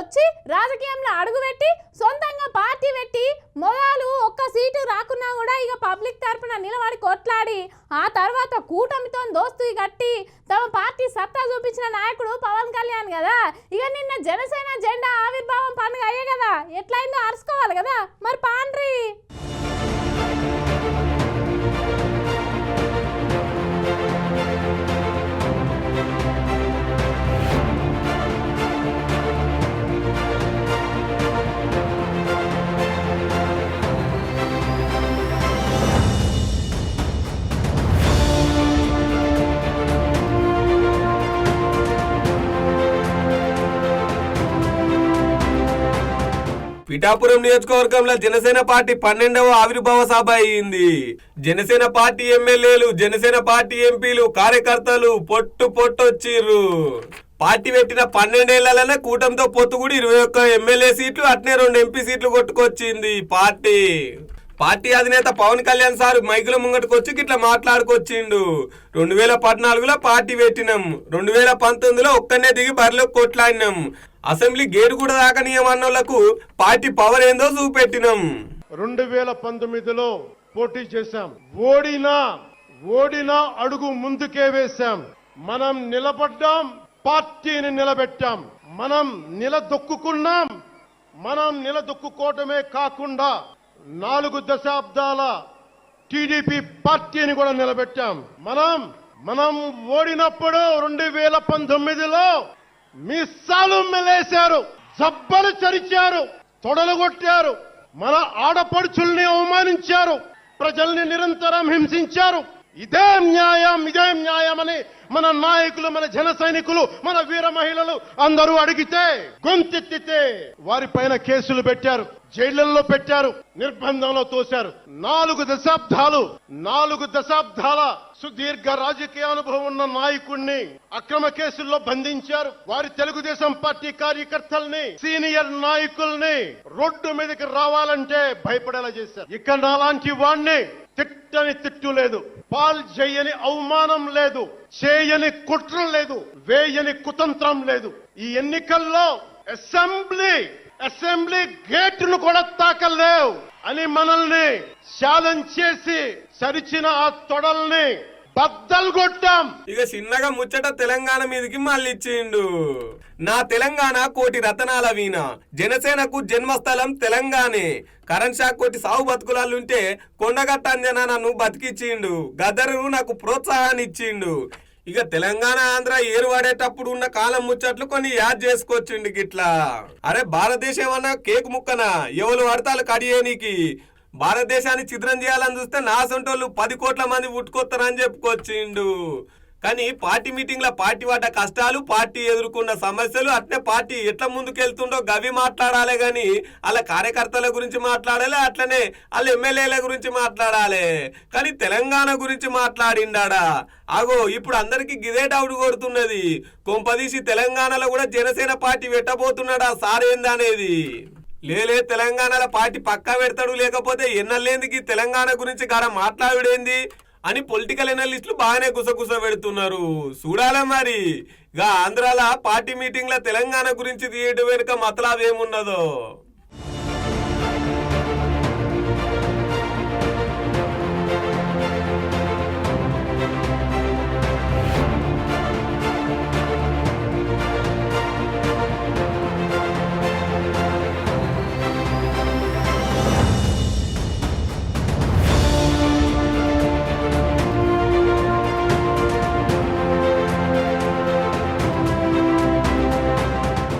వచ్చి రాజకీయంలో అడుగుపెట్టి సొంతంగా పార్టీ పెట్టి మొదలు ఒక్క సీటు రాకున్నా కూడా ఇక పబ్లిక్ తరఫున నిలబడి కొట్లాడి ఆ తర్వాత కూటమితో దోస్తు కట్టి తమ పార్టీ సత్తా చూపించిన నాయకుడు పవన్ కళ్యాణ్ కదా? ఇక నిన్న జనసేన జెండా ఆవిర్భావం పండుగ అయ్యే కదా? ఎట్లయిందో అరుచుకోవాలి కదా? మరి పాండ్రి! పిఠాపురం నియోజకవర్గంలో జనసేన పార్టీ పన్నెండవ ఆవిర్భావ సభ అయింది. జనసేన పార్టీ ఎమ్మెల్యేలు జనసేన పార్టీ ఎంపీలు కార్యకర్తలు పొట్టు పొట్టొచ్చిర్రు. పార్టీ పెట్టిన పన్నెండేళ్ళలోనే కూటమితో పొత్తు కూడా ఇరవై ఒక్క ఎమ్మెల్యే సీట్లు అట్నే రెండు ఎంపీ సీట్లు కొట్టుకొచ్చింది పార్టీ. పార్టీ అధినేత పవన్ కళ్యాణ్ సార్ మైకుల ముంగటకు వచ్చి గిట్లా మాట్లాడుకొచ్చిండు. రెండు వేల పద్నాలుగులో పార్టీ పెట్టినాం. రెండు వేల పంతొమ్మిదిలో ఒక్కనే దిగి బరిలో కొట్లాడినాం. అసెంబ్లీ గేటు కూడా దాకనీయమన్నోళ్ళకు పార్టీ పవర్ ఏందో చూపెట్టినాం. రెండు వేల పంతొమ్మిదిలో పోటీ చేశాం. ఓడినా ఓడినా అడుగు ముందుకే వేశాం. మనం నిలబడ్డాం పార్టీని నిలబెట్టాం. మనం నిలదొక్కుకున్నాం మనం నిలదొక్కుకోవటమే కాకుండా నాలుగు దశాబ్దాల టీడీపీ పార్టీని కూడా నిలబెట్టాం. మనం మనం ఓడినప్పుడు రెండు వేల పంతొమ్మిదిలో మిస్సాలు మెలేశారు జబ్బలు చరిచారు తొడలు కొట్టారు మన ఆడపడుచుల్ని అవమానించారు ప్రజల్ని నిరంతరం హింసించారు. ఇదే న్యాయం ఇదే న్యాయమని మన నాయకులు మన జన సైనికులు మన వీర మహిళలు అందరూ అడిగితే గొంతెత్తితే వారిపైన కేసులు పెట్టారు. జైళ్ళలో పెట్టారు నిర్బంధంలో తోశారు. నాలుగు దశాబ్దాలు నాలుగు దశాబ్దాల సుదీర్ఘ రాజకీయ అనుభవం ఉన్న నాయకుణ్ణి అక్రమ కేసుల్లో బంధించారు. వారి తెలుగుదేశం పార్టీ కార్యకర్తల్ని సీనియర్ నాయకుల్ని రోడ్డు మీదకి రావాలంటే భయపడేలా చేశారు. ఇక్కడ నాలాంటి వాణ్ణి తిట్టని తిట్టు లేదు. పాల్ చేయని అవమానం లేదు. చేయని కుట్రం లేదు. వేయని కుతంత్రం లేదు. ఈ ఎన్నికల్లో అసెంబ్లీ అసెంబ్లీ గేట్లు కూడా తాకలేవు అని మనల్ని ఛాలెంజ్ చేసి సరిచిన ఆ తొడల్ని బద్దలు కొట్టాం. ఇక చిన్నగా ముచ్చట తెలంగాణ మీదకి మళ్ళీ ఇచ్చిండు నా తెలంగాణ కోటి రతనాల వీణ. జనసేనకు జన్మస్థలం తెలంగాణే. కరణ్ షా కోటి సాగు బతుకులాలుంటే కొండగట్ట అంజనా నన్ను బతికిచ్చిండు. గదరు నాకు ప్రోత్సాహాన్ని ఇచ్చిండు ఇక తెలంగాణ ఆంధ్ర ఏరు వాడేటప్పుడు ఉన్న కాలం ముచ్చట్లు కొన్ని యాద్ చేసుకొచ్చిండు గిట్లా. అరే భారతదేశం అన్న కేక్ ముక్కనా? ఎవరు వాడతాలు కడియేనికి భారతదేశాన్ని చిత్రం చేయాలని చూస్తే నా సొంటోళ్ళు పది కోట్ల మంది పుట్టుకొస్తారని చెప్పుకొచ్చిండు. కానీ పార్టీ మీటింగ్లో పార్టీ వాట కష్టాలు పార్టీ ఎదుర్కొన్న సమస్యలు అట్లే పార్టీ ఎట్లా ముందుకెళ్తుండో గవి మాట్లాడాలి గాని వాళ్ళ కార్యకర్తల గురించి మాట్లాడాలి అట్లనే వాళ్ళ ఎమ్మెల్యేల గురించి మాట్లాడాలి. కానీ తెలంగాణ గురించి మాట్లాడిండాడా? అగో ఇప్పుడు అందరికి గిదే డౌట్ కొడుతున్నది. కొంపదీసి తెలంగాణలో కూడా జనసేన పార్టీ పెట్టబోతున్నాడా సారేందనేది లేలే తెలంగాణలో పార్టీ పక్కా పెడతాడు లేకపోతే ఎన్నలేందుకు తెలంగాణ గురించి గారా మాట్లాడుడేంది? అని పొలిటికల్ ఎనలిస్టులు బాగానే గుసగుస పెడుతున్నారు. చూడాలా మరి? ఇక ఆంధ్రాల పార్టీ మీటింగ్ల తెలంగాణ గురించి తీయడం వెనుక మతలాభేమున్నదో